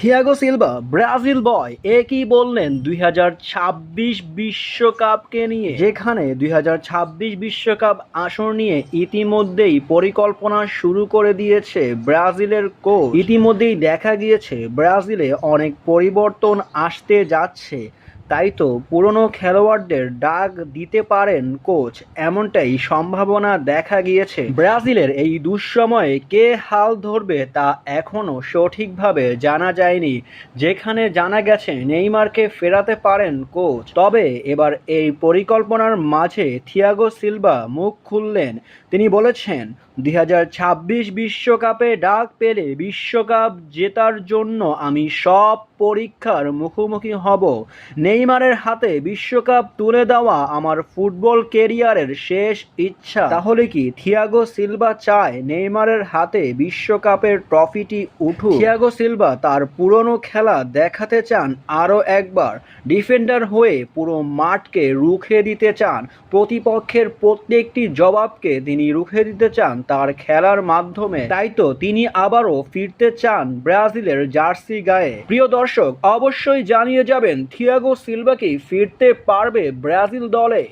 Thiago Silva Brazil বয় একই বললেন? দুই বিশ্বকাপকে নিয়ে। যেখানে দুই বিশ্বকাপ আসর নিয়ে ইতিমধ্যেই পরিকল্পনা শুরু করে দিয়েছে ব্রাজিলের কোচ ইতিমধ্যেই দেখা গিয়েছে, ব্রাজিলে অনেক পরিবর্তন আসতে যাচ্ছে। তাই তো পুরনো খেলোয়াড়দের ডাক দিতে পারেন কোচ, এমনটাই সম্ভাবনা দেখা গিয়েছে। ব্রাজিলের এই দুঃসময়ে কে হাল ধরবে তা এখনও সঠিকভাবে জানা যায়নি। যেখানে জানা গেছে নেইমারকে ফেরাতে পারেন কোচ, তবে এবার এই পরিকল্পনার মাঝে থিয়াগো সিলভা মুখ খুললেন। তিনি বলেছেন, দুই বিশ্বকাপে ডাক পেলে বিশ্বকাপ জেতার জন্য আমি সব পরীক্ষার মুখোমুখি হব। নেইমারের হাতে বিশ্বকাপ তুলে দেওয়া আমার ফুটবল কেরিয়ারের শেষ ইচ্ছা। তাহলে কি থিয়াগো সিলভা চায় নেইমারের হাতে বিশ্বকাপের ট্রফিটি উঠুক? থিয়াগো সিলভা তার পুরনো খেলা দেখাতে চান আরও একবার। ডিফেন্ডার হয়ে পুরো মাঠকে রুখে দিতে চান। প্রতিপক্ষের প্রত্যেকটি জবাবকে তিনি রুখে দিতে চান তার খেলার মাধ্যমে। তাই তো তিনি আবারও ফিরতে চান ব্রাজিলের জার্সি গায়ে। প্রিয় দর্শক, অবশ্যই জানিয়ে যাবেন থিয়াগো সিলভা কি ফিরতে পারবে ব্রাজিল দলে।